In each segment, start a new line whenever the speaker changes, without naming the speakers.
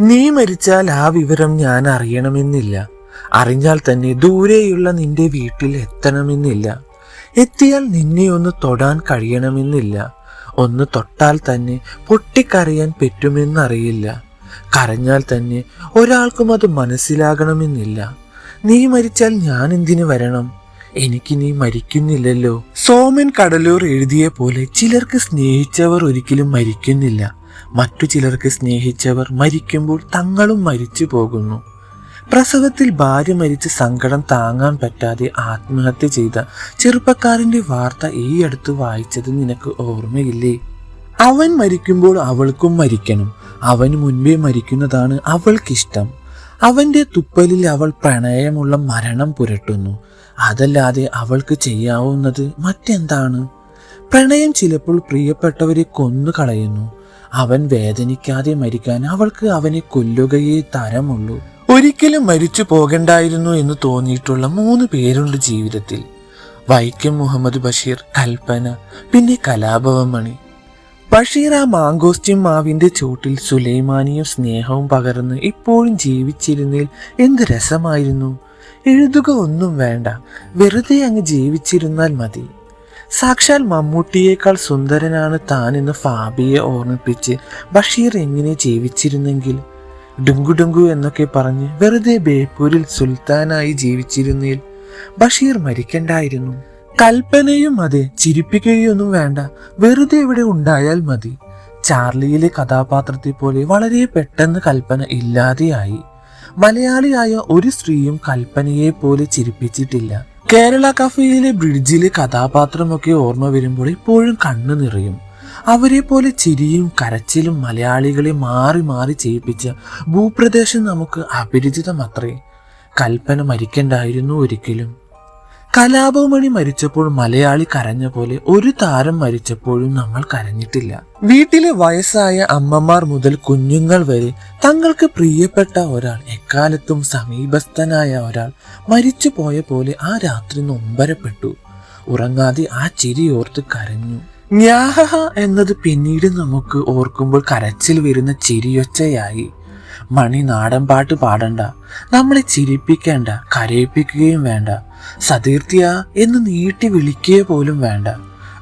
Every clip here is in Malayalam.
നീ മരിച്ചാൽ ആ വിവരം ഞാൻ അറിയണമെന്നില്ല. അറിഞ്ഞാൽ തന്നെ ദൂരെയുള്ള നിന്റെ വീട്ടിൽ എത്തണമെന്നില്ല. എത്തിയാൽ നിന്നെ ഒന്ന് തൊടാൻ കഴിയണമെന്നില്ല. ഒന്ന് തൊട്ടാൽ തന്നെ പൊട്ടിക്കറിയാൻ പറ്റുമെന്നറിയില്ല. കരഞ്ഞാൽ തന്നെ ഒരാൾക്കും അത് മനസ്സിലാകണമെന്നില്ല. നീ മരിച്ചാൽ ഞാൻ എന്തിനു വരണം? എനിക്ക് നീ മരിക്കുന്നില്ലല്ലോ. സോമൻ കടലൂർ എഴുതിയ പോലെ ചിലർക്ക് സ്നേഹിച്ചവർ ഒരിക്കലും മരിക്കുന്നില്ല. മറ്റു ചിലർക്ക് സ്നേഹിച്ചവർ മരിക്കുമ്പോൾ തങ്ങളും മരിച്ചു പോകുന്നു. പ്രസവത്തിൽ ഭാര്യ മരിച്ച് സങ്കടം താങ്ങാൻ പറ്റാതെ ആത്മഹത്യ ചെയ്ത ചെറുപ്പക്കാരന്റെ വാർത്ത ഈ അടുത്ത് വായിച്ചത് നിനക്ക് ഓർമ്മയില്ലേ? അവൻ മരിക്കുമ്പോൾ അവൾക്കും മരിക്കണം. അവന് മുൻപേ മരിക്കുന്നതാണ് അവൾക്കിഷ്ടം. അവന്റെ തുപ്പലിൽ അവൾ പ്രണയമുള്ള മരണം പുരട്ടുന്നു. അതല്ലാതെ അവൾക്ക് ചെയ്യാവുന്നത് മറ്റെന്താണ്? പ്രണയം ചിലപ്പോൾ പ്രിയപ്പെട്ടവരെ കൊന്നു കളയുന്നു അവൻ വേദനിക്കാതെ മരിക്കാൻ അവൾക്ക് അവനെ കൊല്ലുകയേ തരമുള്ളൂ. ഒരിക്കലും മരിച്ചു പോകണ്ടായിരുന്നു എന്ന് തോന്നിയിട്ടുള്ള മൂന്ന് പേരുണ്ട് ജീവിതത്തിൽ. വൈക്കം മുഹമ്മദ് ബഷീർ കൽപ്പന പിന്നെ കലാഭവമണി. ബഷീർ ആ മാങ്കോസ്റ്റ്യം മാവിന്റെ ചൂട്ടിൽ സുലൈമാനിയും സ്നേഹവും പകർന്ന് ഇപ്പോഴും ജീവിച്ചിരുന്നതിൽ എന്ത് രസമായിരുന്നു. എഴുതുക ഒന്നും വേണ്ട വെറുതെ അങ്ങ് ജീവിച്ചിരുന്നാൽ മതി. സാക്ഷാൽ മമ്മൂട്ടിയേക്കാൾ സുന്ദരനാണ് താനെന്ന് ഫാബിയെ ഓർമ്മിപ്പിച്ച് ബഷീർ എങ്ങനെ ജീവിച്ചിരുന്നെങ്കിൽ? ഡുങ്കു ഡുങ്കു എന്നൊക്കെ പറഞ്ഞ് വെറുതെ ബേപ്പൂരിൽ സുൽത്താനായി ജീവിച്ചിരുന്നതിൽ ബഷീർ മരിക്കണ്ടായിരുന്നു. കൽപ്പനയും അതെ ചിരിപ്പിക്കുകയൊന്നും വേണ്ട വെറുതെ ഇവിടെ ഉണ്ടായാൽ മതി. ചാർലിയിലെ കഥാപാത്രത്തെ പോലെ വളരെ പെട്ടെന്ന് കൽപ്പന ഇല്ലാതെയായി. മലയാളിയായ ഒരു സ്ത്രീയും കൽപ്പനയെ പോലെ ചിരിപ്പിച്ചിട്ടില്ല. കേരള കഫയിലെ ബ്രിഡ്ജിലെ കഥാപാത്രമൊക്കെ ഓർമ്മ വരുമ്പോൾ ഇപ്പോഴും കണ്ണു നിറയും. അവരെ പോലെ ചിരിയും കരച്ചിലും മലയാളികളെ മാറി മാറി ചെയ്യിപ്പിച്ച ഭൂപ്രദേശം നമുക്ക് അപരിചിതമത്രേ. കൽപ്പന മരിക്കണ്ടായിരുന്നു ഒരിക്കലും. കലാപമണി മരിച്ചപ്പോൾ മലയാളി കരഞ്ഞ പോലെ ഒരു താരം മരിച്ചപ്പോഴും നമ്മൾ കരഞ്ഞിട്ടില്ല. വീട്ടിലെ വയസ്സായ അമ്മമാർ മുതൽ കുഞ്ഞുങ്ങൾ വരെ തങ്ങൾക്ക് പ്രിയപ്പെട്ട ഒരാൾ എക്കാലത്തും സമീപസ്ഥനായ ഒരാൾ മരിച്ചു പോയ പോലെ ആ രാത്രി നൊമ്പരപ്പെട്ടു. ഉറങ്ങാതെ ആ ചിരി ഓർത്ത് കരഞ്ഞു. ഞാഹ എന്നത് പിന്നീട് നമുക്ക് ഓർക്കുമ്പോൾ കരച്ചിൽ വരുന്ന ചിരിയൊച്ചയായി. മണി നാടൻ പാട്ട് പാടണ്ട. നമ്മളെ ചിരിപ്പിക്കേണ്ട കരയിപ്പിക്കുകയും വേണ്ട. സതീർത്ഥ്യ എന്ന് നീട്ടി വിളിക്കുക പോലും വേണ്ട.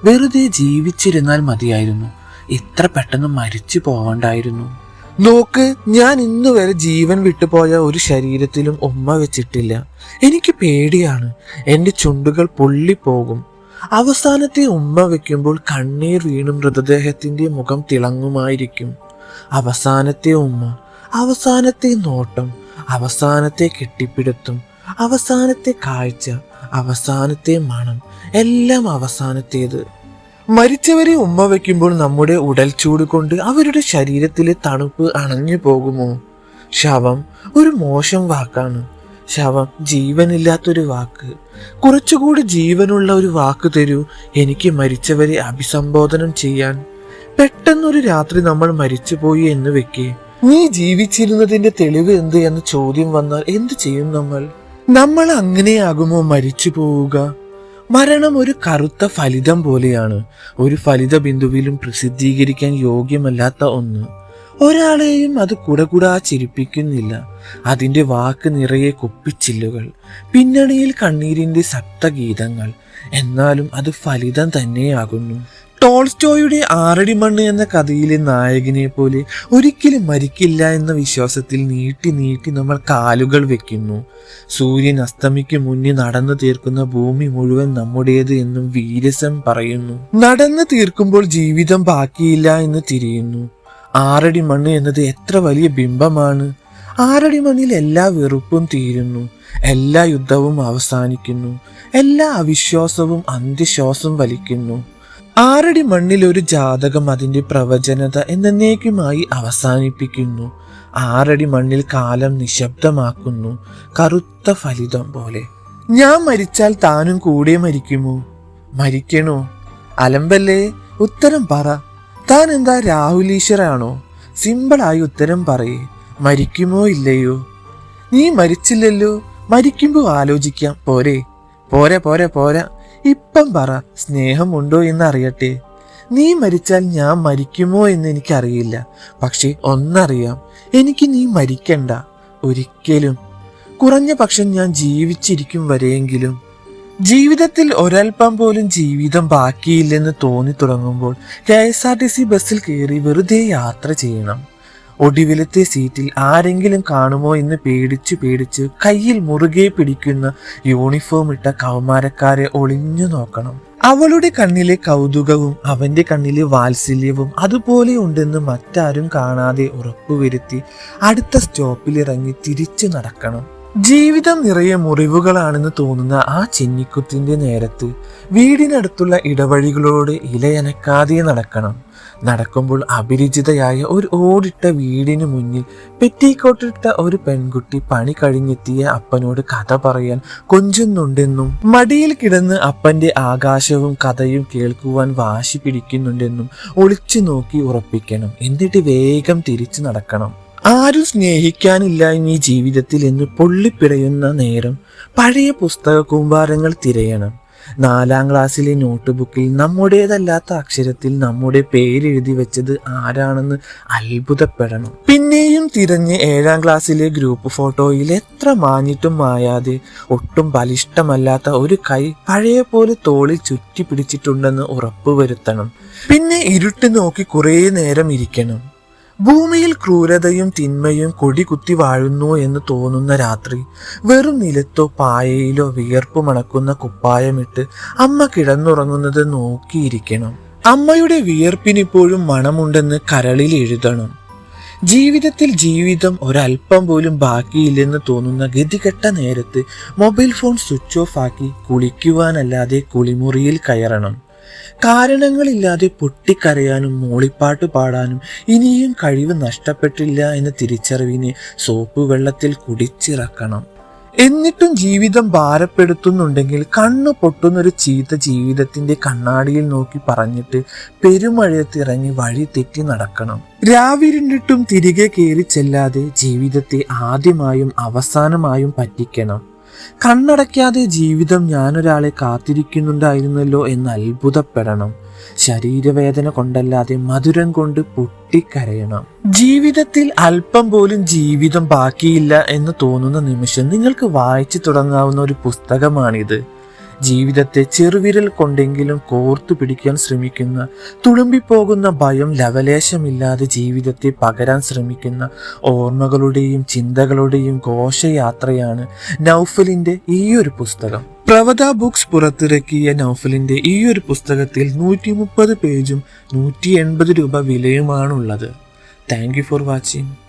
വെറുതെ ജീവിച്ചിരുന്നാൽ മതിയായിരുന്നു. ഇത്ര പെട്ടെന്ന് മരിച്ചു പോവണ്ടായിരുന്നു. നോക്ക് ഞാൻ ഇന്നു വരെ ജീവൻ വിട്ടുപോയ ഒരു ശരീരത്തിലും ഉമ്മ വെച്ചിട്ടില്ല. എനിക്ക് പേടിയാണ്. എന്റെ ചുണ്ടുകൾ പൊള്ളിപ്പോകും. അവസാനത്തെ ഉമ്മ വെക്കുമ്പോൾ കണ്ണീർ വീണും മൃതദേഹത്തിന്റെ മുഖം തിളങ്ങുമായിരിക്കും. അവസാനത്തെ ഉമ്മ അവസാനത്തെ നോട്ടം അവസാനത്തെ കെട്ടിപ്പിടുത്തം അവസാനത്തെ കാഴ്ച അവസാനത്തെ മണം എല്ലാം അവസാനത്തേത്. മരിച്ചവരെ ഉമ്മ വയ്ക്കുമ്പോൾ നമ്മുടെ ഉടൽ ചൂട് കൊണ്ട് അവരുടെ ശരീരത്തിലെ തണുപ്പ് അണഞ്ഞു പോകുമോ? ശവം ഒരു മോശം വാക്കാണ്. ശവം ജീവനില്ലാത്തൊരു വാക്ക്. കുറച്ചുകൂടി ജീവനുള്ള ഒരു വാക്ക് തരൂ എനിക്ക് മരിച്ചവരെ അഭിസംബോധനം ചെയ്യാൻ. പെട്ടെന്നൊരു രാത്രി നമ്മൾ മരിച്ചുപോയി എന്ന് വെക്കേ. നീ ജീവിച്ചിരുന്നതിന്റെ തെളിവ് എന്ത് എന്ന ചോദ്യം വന്നാൽ എന്ത് ചെയ്യും നമ്മൾ? നമ്മൾ അങ്ങനെയാകുമോ മരിച്ചു പോവുക? മരണം ഒരു കറുത്ത ഫലിതം പോലെയാണ്. ഒരു ഫലിത ബിന്ദുവിലും പ്രസിദ്ധീകരിക്കാൻ യോഗ്യമല്ലാത്ത ഒന്ന്. ഒരാളെയും അത് കുടകുടാ ചിരിപ്പിക്കുന്നില്ല. അതിന്റെ വാക്ക് നിറയെ കുപ്പിച്ചില്ലുകൾ. പിന്നണിയിൽ കണ്ണീരിന്റെ സപ്തഗീതങ്ങൾ. എന്നാലും അത് ഫലിതം തന്നെയാകുന്നു. ടോൾസ്റ്റോയുടെ ആറടി മണ്ണ് എന്ന കഥയിലെ നായകനെ പോലെ ഒരിക്കലും മരിക്കില്ല എന്ന വിശ്വാസത്തിൽ നീട്ടി നീട്ടി നമ്മൾ കാലുകൾ വെക്കുന്നു. സൂര്യൻ അസ്തമിക്ക് മുന്നേ നടന്നു തീർക്കുന്ന ഭൂമി മുഴുവൻ നമ്മുടേത് എന്നും വീരസം പറയുന്നു. നടന്നു തീർക്കുമ്പോൾ ജീവിതം ബാക്കിയില്ല എന്ന് തിരിയുന്നു. ആറടി മണ്ണ് എന്നത് എത്ര വലിയ ബിംബമാണ്. ആറടി മണ്ണിൽ എല്ലാ വെറുപ്പും തീരുന്നു. എല്ലാ യുദ്ധവും അവസാനിക്കുന്നു. എല്ലാ അവിശ്വാസവും അന്ത്യശ്വാസം വലിക്കുന്നു ആറടി മണ്ണിൽ ഒരു ജാതകം അതിന്റെ പ്രവചനത എന്നേക്കുമായി അവസാനിപ്പിക്കുന്നു. ആറടി മണ്ണിൽ കാലം നിശബ്ദമാക്കുന്നു. കറുത്ത ഫലിതം പോലെ. ഞാൻ മരിച്ചാൽ താനും കൂടെ മരിക്കുമോ? മരിക്കണോ? അലമ്പല്ലേ? ഉത്തരം പറ. താൻ എന്താ രാഹുലീശ്വരാണോ? സിമ്പിളായി ഉത്തരം പറയേ. മരിക്കുമോ ഇല്ലയോ? നീ മരിച്ചില്ലല്ലോ. മരിക്കുമ്പോൾ ആലോചിക്കാം. പോരെ. പോരെ പോരെ പോരാ. ഇപ്പം പറ സ്നേഹമുണ്ടോ എന്ന് അറിയട്ടെ നീ മരിച്ചാൽ ഞാൻ മരിക്കുമോ എന്ന് എനിക്കറിയില്ല. പക്ഷേ ഒന്നറിയാം എനിക്ക് നീ മരിക്കണ്ട ഒരിക്കലും. കുറഞ്ഞ പക്ഷം ഞാൻ ജീവിച്ചിരിക്കും വരെയെങ്കിലും. ജീവിതത്തിൽ ഒരൽപ്പം പോലും ജീവിതം ബാക്കിയില്ലെന്ന് തോന്നി തുടങ്ങുമ്പോൾ K S R T C ബസ്സിൽ കയറി വെറുതെ യാത്ര ചെയ്യണം. ഒടുവിലത്തെ സീറ്റിൽ ആരെങ്കിലും കാണുമോ എന്ന് പേടിച്ചു പേടിച്ച് കയ്യിൽ മുറുകെ പിടിക്കുന്ന യൂണിഫോം ഇട്ട കൗമാരക്കാരെ ഒളിഞ്ഞു നോക്കണം. അവളുടെ കണ്ണിലെ കൗതുകവും അവന്റെ കണ്ണിലെ വാത്സല്യവും അതുപോലെ ഉണ്ടെന്ന് മറ്റാരും കാണാതെ ഉറപ്പുവരുത്തി അടുത്ത സ്റ്റോപ്പിൽ ഇറങ്ങി തിരിച്ചു നടക്കണം. ജീവിതം നിറയെ മുറിവുകളാണെന്ന് തോന്നുന്ന ആ ചെന്നിക്കുത്തിന്റെ നേരത്ത് വീടിനടുത്തുള്ള ഇടവഴികളോട് ഇലയനക്കാതെ നടക്കണം. നടക്കുമ്പോൾ അപരിചിതയായ ഒരു ഓടിട്ട വീടിന് മുന്നിൽ പെറ്റിക്കോട്ടിട്ട ഒരു പെൺകുട്ടി പണി കഴിഞ്ഞെത്തിയ അപ്പനോട് കഥ പറയാൻ കൊഞ്ചുന്നുണ്ടെന്നും മടിയിൽ കിടന്ന് അപ്പന്റെ ആകാശവും കഥയും കേൾക്കുവാൻ വാശി പിടിക്കുന്നുണ്ടെന്നും ഒളിച്ചു നോക്കി ഉറപ്പിക്കണം. എന്നിട്ട് വേഗം തിരിച്ചു നടക്കണം. ആരും സ്നേഹിക്കാനില്ല ഈ ജീവിതത്തിൽ എന്ന് പൊള്ളിപ്പിടയുന്ന നേരം പഴയ പുസ്തക കൂമ്പാരങ്ങൾ തിരയണം. നാലാം ക്ലാസ്സിലെ നോട്ട് ബുക്കിൽ നമ്മുടേതല്ലാത്ത അക്ഷരത്തിൽ നമ്മുടെ പേരെഴുതി വെച്ചത് ആരാണെന്ന് അത്ഭുതപ്പെടണം. പിന്നെയും തിരഞ്ഞ് ഏഴാം ക്ലാസ്സിലെ ഗ്രൂപ്പ് ഫോട്ടോയിൽ എത്ര മാഞ്ഞിട്ടും മായാതെ ഒട്ടും ബലിഷ്ടമല്ലാത്ത ഒരു കൈ പഴയ പോലെ തോളിൽ ചുറ്റി പിടിച്ചിട്ടുണ്ടെന്ന് ഉറപ്പ് വരുത്തണം പിന്നെ ഇരുട്ട് നോക്കി കുറേ നേരം ഇരിക്കണം. ഭൂമിയിൽ ക്രൂരതയും തിന്മയും കൊടികുത്തി വാഴുന്നു എന്ന് തോന്നുന്ന രാത്രി വെറും നിലത്തോ പായയിലോ വിയർപ്പ് മണക്കുന്ന കുപ്പായമിട്ട് അമ്മ കിടന്നുറങ്ങുന്നത് നോക്കിയിരിക്കണം. അമ്മയുടെ വിയർപ്പിനിപ്പോഴും മണമുണ്ടെന്ന് കരളിൽ എഴുതണം. ജീവിതത്തിൽ ജീവിതം ഒരല്പം പോലും ബാക്കിയില്ലെന്ന് തോന്നുന്ന ഗതികെട്ട നേരത്ത് മൊബൈൽ ഫോൺ സ്വിച്ച് ഓഫ് ആക്കി കുളിക്കുവാനല്ലാതെ കുളിമുറിയിൽ കയറണം. കാരണങ്ങളില്ലാതെ പൊട്ടിക്കരയാനും മോളിപ്പാട്ട് പാടാനും ഇനിയും കഴിവ് നഷ്ടപ്പെട്ടില്ല എന്ന തിരിച്ചറിവിനെ സോപ്പ് വെള്ളത്തിൽ കുടിച്ചിറക്കണം. എന്നിട്ടും ജീവിതം ഭാരപ്പെടുത്തുന്നുണ്ടെങ്കിൽ കണ്ണു പൊട്ടുന്നൊരു ചീത്ത ജീവിതത്തിന്റെ കണ്ണാടിയിൽ നോക്കി പറഞ്ഞിട്ട് പെരുമഴയത്തിറങ്ങി വഴി തെറ്റി നടക്കണം. രാവിരുണ്ടിട്ടും തിരികെ കയറി ചെല്ലാതെ ജീവിതത്തെ ആദ്യമായും അവസാനമായും പറ്റിക്കണം. കണ്ണടയ്ക്കാതെ ജീവിതം ഞാനൊരാളെ കാത്തിരിക്കുന്നുണ്ടായിരുന്നല്ലോ എന്ന് അത്ഭുതപ്പെടണം. ശരീരവേദന കൊണ്ടല്ലാതെ മധുരം കൊണ്ട് പൊട്ടിക്കരയണം. ജീവിതത്തിൽ അല്പം പോലും ജീവിതം ബാക്കിയില്ല എന്ന് തോന്നുന്ന നിമിഷം നിങ്ങൾക്ക് വായിച്ചു തുടങ്ങാവുന്ന ഒരു പുസ്തകമാണിത്. ജീവിതത്തെ ചെറുവിരൽ കൊണ്ടെങ്കിലും കോർത്തു പിടിക്കാൻ ശ്രമിക്കുന്ന തുളുമ്പിപ്പോകുന്ന ഭയം ലവലേശമില്ലാതെ ജീവിതത്തെ പകരാൻ ശ്രമിക്കുന്ന ഓർമ്മകളുടെയും ചിന്തകളുടെയും ഘോഷയാത്രയാണ് നൗഫലിന്റെ ഈയൊരു പുസ്തകം. പ്രവത ബുക്സ് പുറത്തിറക്കിയ നൗഫലിന്റെ ഈയൊരു പുസ്തകത്തിൽ നൂറ്റി മുപ്പത് പേജും നൂറ്റി എൺപത് രൂപ വിലയുമാണുള്ളത്. Thank you for watching.